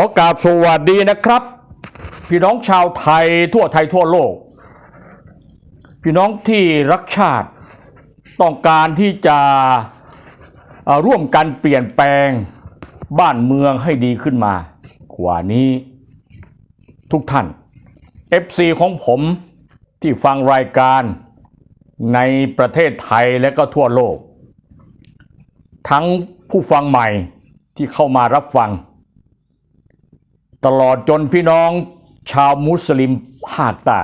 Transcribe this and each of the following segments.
อกราบสวัสดีนะครับ พี่น้องชาวไทยทั่วไทยทั่วโลก พี่น้องที่รักชาติ ต้องการที่จะร่วมกันเปลี่ยนแปลงบ้านเมืองให้ดีขึ้นมากว่านี้ทุกท่าน FC ของผมที่ฟังรายการในประเทศไทยและก็ทั่วโลก ทั้งผู้ฟังใหม่ที่เข้ามารับฟัง ตลอดจนพี่น้องชาวมุสลิมภาคใต้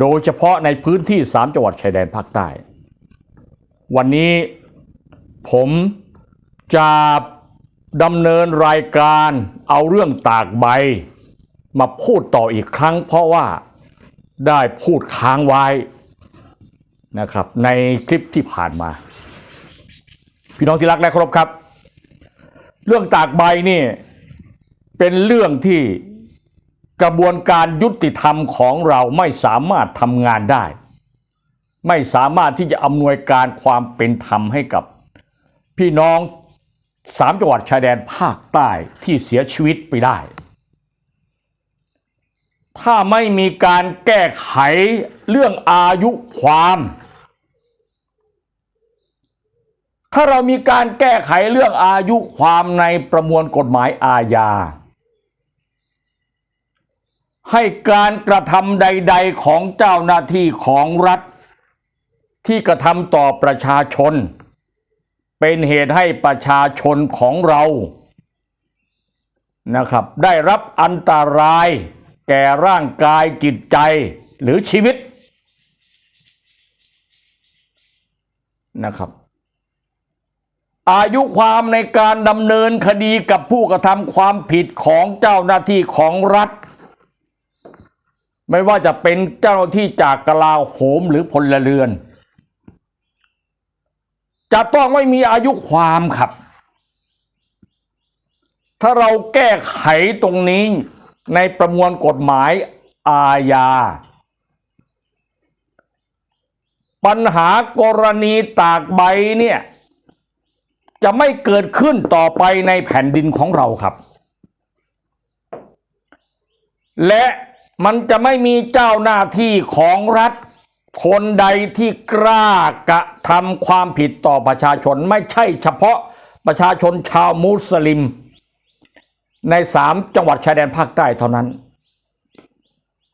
โดยเฉพาะในพื้นที่สามจังหวัดชายแดนภาคใต้ วันนี้ผมจะดำเนินรายการเอาเรื่องตากใบ มาพูดต่ออีกครั้ง เพราะว่าได้พูดค้างไว้นะครับในคลิปที่ผ่านมา พี่น้องที่รักและเคารพครับ เรื่องตากใบนี่ เป็นเรื่องที่กระบวนการยุติธรรมของเราไม่สามารถทำงานได้ ไม่สามารถที่จะอำนวยการความเป็นธรรมให้กับ พี่น้องสามจังหวัดชายแดนภาคใต้ที่เสียชีวิตไปได้ ถ้าไม่มีการแก้ไขเรื่องอายุความ ถ้าเรามีการแก้ไขเรื่องอายุความในประมวลกฎหมายอาญา ให้การกระทำใด ๆ ของเจ้าหน้าที่ของรัฐ ที่กระทำต่อประชาชน เป็นเหตุให้ประชาชนของเรานะครับ ได้รับอันตรายแก่ร่างกายจิตใจหรือชีวิตนะครับ อายุความในการดำเนินคดีกับผู้กระทำความผิดของเจ้าหน้าที่ของรัฐ ไม่ว่าจะเป็นเจ้าหน้าที่จากกลาโหมหรือพลเรือน จะต้องไม่มีอายุความครับ ถ้าเราแก้ไขตรงนี้ในประมวลกฎหมายอาญา ปัญหากรณีตากใบเนี่ย จะไม่เกิดขึ้นต่อไปในแผ่นดินของเราครับ และ มันจะไม่มีเจ้าหน้าที่ของรัฐ คนใดที่กล้ากระทำความผิดต่อประชาชนไม่ใช่เฉพาะประชาชนชาวมุสลิม ในสามจังหวัดชายแดนภาคใต้เท่านั้น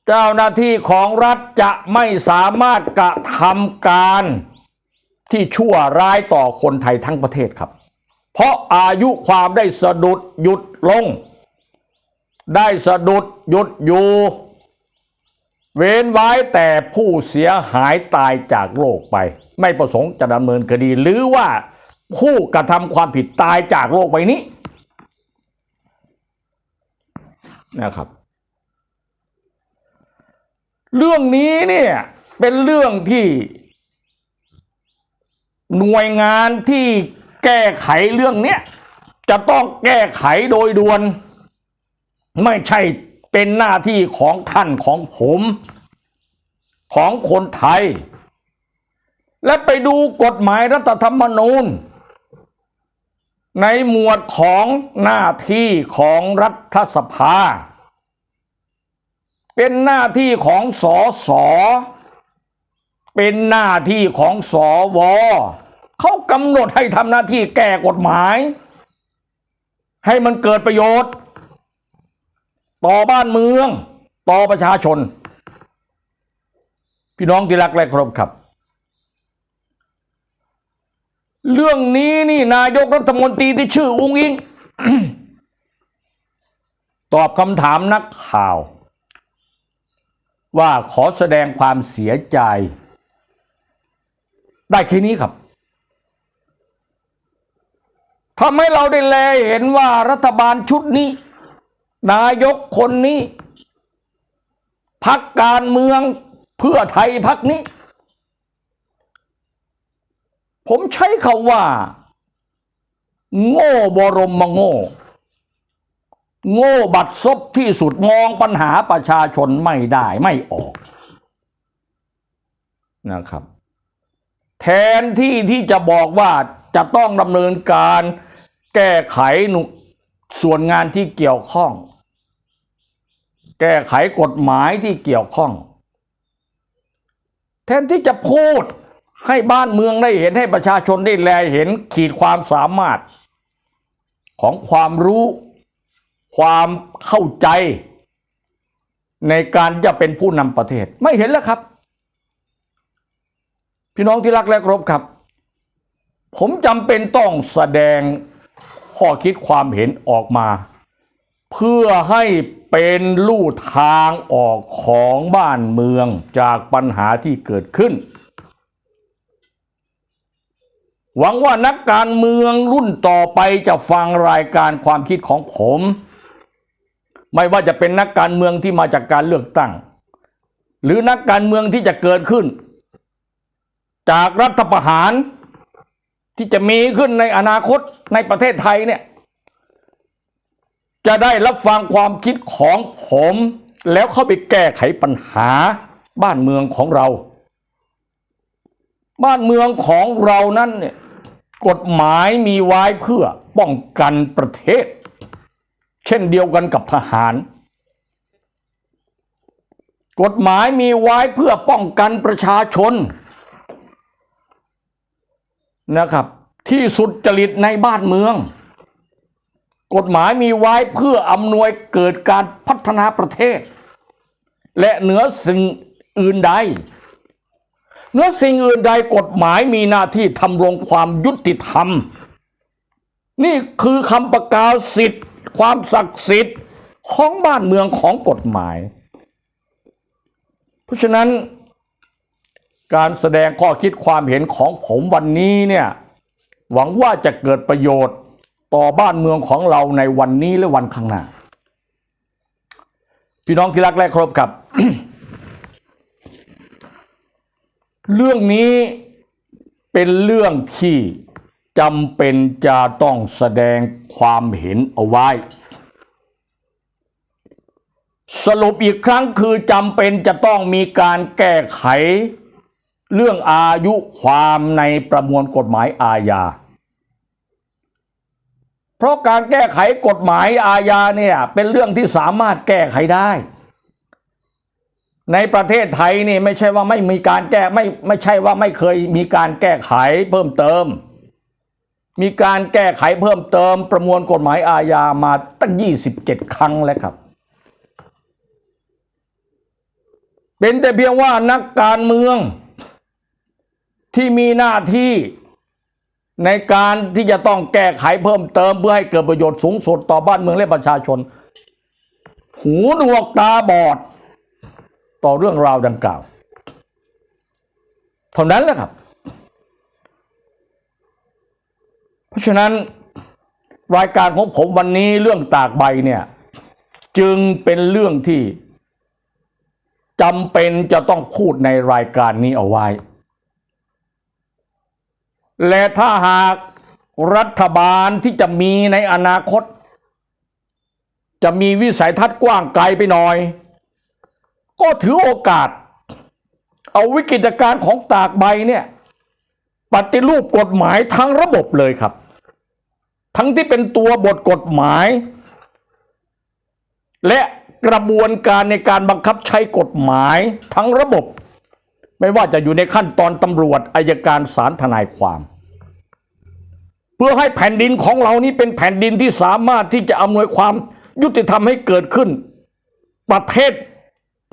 เจ้าหน้าที่ของรัฐจะไม่สามารถกระทำการที่ชั่วร้ายต่อคนไทยทั้งประเทศครับ เพราะอายุความได้สะดุดหยุดลง ได้สะดุดหยุดอยู่ เว้นไว้แต่ผู้เสียหายตายจากโลกไป ไม่ประสงค์จะดำเนินคดี หรือว่าผู้กระทำความผิดตายจากโลกใบนี้นะครับ เรื่องนี้เนี่ยเป็นเรื่องที่ หน่วยงานที่แก้ไขเรื่องเนี้ยจะต้องแก้ไขโดยด่วน ไม่ใช่ เป็นหน้าที่ของท่านของผม ของคนไทย และไปดูกฎหมายรัฐธรรมนูญ ในหมวดของหน้าที่ของรัฐสภา เป็นหน้าที่ของสอสอเป็นหน้าที่ของสอวอเขากำหนดให้ทำหน้าที่แก้กฎหมาย ให้มันเกิดประโยชน์ ต่อบ้านเมือง ต่อประชาชน พี่น้องที่รักและเคารพครับ เรื่องนี้นี่นายกรัฐมนตรีที่ชื่ออุ้งอิงตอบคำถามนักข่าว ว่าขอแสดงความเสียใจ ได้แค่นี้ครับทำให้เราได้แลเห็นว่ารัฐบาลชุดนี้ นายกคนนี้พักการเมืองเพื่อไทยพักนี้ ผมใช้คาว่า โง่บรมมโง่ โง่บัดซบที่สุดมองปัญหาประชาชนไม่ได้ไม่ออกนะครับ แทนที่ที่จะบอกว่าจะต้องดำเนินการแก้ไขหนุส่วนงานที่เกี่ยวข้อง แก้ไขกฎหมายที่เกี่ยวข้อง แทนที่จะพูดให้บ้านเมืองได้เห็นให้ประชาชนได้แลเห็นขีดความสามารถ ของความรู้ ความเข้าใจ ในการจะเป็นผู้นำประเทศ ไม่เห็นแล้วครับ พี่น้องที่รักและเคารพครับ ผมจำเป็นต้องแสดงข้อคิดความเห็นออกมา เพื่อให้ เป็นลู่ทางออกของบ้านเมืองจากปัญหาที่เกิดขึ้น หวังว่านักการเมืองรุ่นต่อไปจะฟังรายการความคิดของผม ไม่ว่าจะเป็นนักการเมืองที่มาจากการเลือกตั้ง หรือนักการเมืองที่จะเกิดขึ้น จากรัฐประหารที่จะมีขึ้นในอนาคตในประเทศไทยเนี่ย จะได้รับฟังความคิดของผม แล้วเข้าไปแก้ไขปัญหาบ้านเมืองของเรา บ้านเมืองของเรานั้นเนี่ยกฎหมายมีไว้เพื่อป้องกันประเทศ เช่นเดียวกันกับทหาร กฎหมายมีไว้เพื่อป้องกันประชาชนนะครับ ที่สุดจริตในบ้านเมือง กฎหมายมีไว้เพื่ออำนวยเกิดการพัฒนาประเทศ และเหนือสิ่งอื่นใดเหนือสิ่งอื่นใดกฎหมายมีหน้าที่ทำรงความยุติธรรม นี่คือคำประกาศสิทธิ์ ความศักดิ์สิทธิ์ของบ้านเมืองของกฎหมาย เพราะฉะนั้น การแสดงข้อคิดความเห็นของผมวันนี้เนี่ยหวังว่าจะเกิดประโยชน์ ต่อบ้านเมืองของเราในวันนี้และวันข้างหน้า พี่น้องที่รักและเคารพครับ เรื่องนี้เป็นเรื่องที่จำเป็นจะต้องแสดงความเห็นเอาไว้ สรุปอีกครั้งคือจำเป็นจะต้องมีการแก้ไข เรื่องอายุความในประมวลกฎหมายอาญา เพราะการแก้ไขกฎหมายอาญาเนี่ยเป็นเรื่องที่สามารถแก้ไขได้ ในประเทศไทยนี่ไม่ใช่ว่าไม่มีการแก้ไม่ไม่ใช่ว่าไม่เคยมีการแก้ไขเพิ่มเติม มีการแก้ไขเพิ่มเติม ประมวลกฎหมายอาญามาตั้ง 27 ครั้งแล้วครับเป็นแต่เพียงว่านักการเมืองที่มีหน้าที่ ในการที่จะต้องแก้ไขเพิ่มเติมเพื่อให้เกิดประโยชน์สูงสุดต่อบ้านเมืองและประชาชน หูหนวกตาบอด ต่อเรื่องราวดังกล่าวเท่านั้นแหละครับ เพราะฉะนั้นรายการของผมวันนี้เรื่องตากใบเนี่ย จึงเป็นเรื่องที่จำเป็นจะต้องพูดในรายการนี้เอาไว้ และถ้าหากรัฐบาลที่จะมีในอนาคต จะมีวิสัยทัศน์กว้างไกลไปหน่อย ก็ถือโอกาส เอาวิกฤตการณ์ของตากใบเนี่ยปฏิรูปกฎหมายทั้งระบบเลยครับ ทั้งที่เป็นตัวบทกฎหมาย และกระบวนการในการบังคับใช้กฎหมายทั้งระบบ ไม่ว่าจะอยู่ในขั้นตอนตำรวจอายการศาลทนายความ พื่อให้แผ่นดินของเรานี้เป็นแผ่นดินที่สามารถที่จะอำนวยความยุติธรรมให้เกิดขึ้น ประเทศ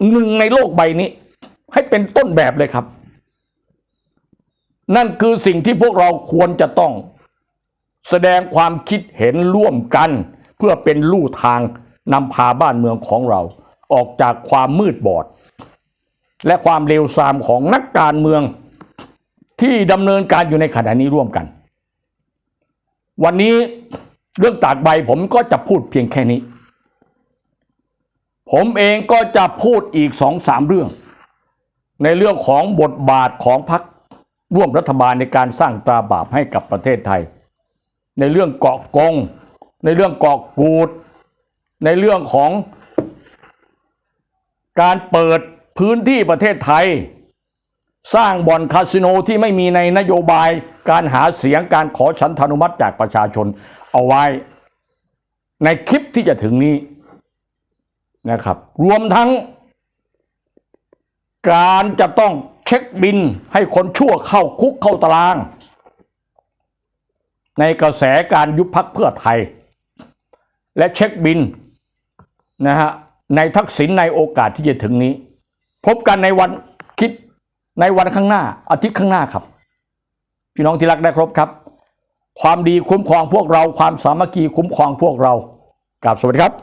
หนึ่งในโลกใบนี้ ให้เป็นต้นแบบเลยครับ นั่นคือสิ่งที่พวกเราควรจะต้อง แสดงความคิดเห็นร่วมกัน เพื่อเป็นลู่ทางนำพาบ้านเมืองของเรา ออกจากความมืดบอด และความเลวทรามของนักการเมืองที่ดำเนินการอยู่ในขณะนี้ร่วมกัน วันนี้เรื่องตากใบผมก็จะพูดเพียงแค่นี้ ผมเองก็จะพูดอีกสองสามเรื่อง ในเรื่องของบทบาทของพรรคร่วมรัฐบาลในการสร้างตราบาปให้กับประเทศไทย ในเรื่องเกาะกง ในเรื่องเกาะกูด ในเรื่องของการเปิดพื้นที่ประเทศไทย สร้างบ่อนคาสิโนที่ไม่มีในนโยบายการหาเสียงการขอฉันทานุมัติจากประชาชนเอาไว้ ในคลิปที่จะถึงนี้นะครับ รวมทั้ง การจะต้องเช็คบินให้คนชั่วเข้าคุกเข้าตาราง ในกระแสการยุบพักเพื่อไทย และเช็คบินนะฮะในทักษิณในโอกาสที่จะถึงนี้ พบกันในวัน ในวันข้างหน้าอาทิตย์ข้างหน้าครับ พี่น้องที่รักได้ครบครับ ความดีคุ้มครองพวกเรา ความสามัคคีคุ้มครองพวกเรากราบสวัสดีครับ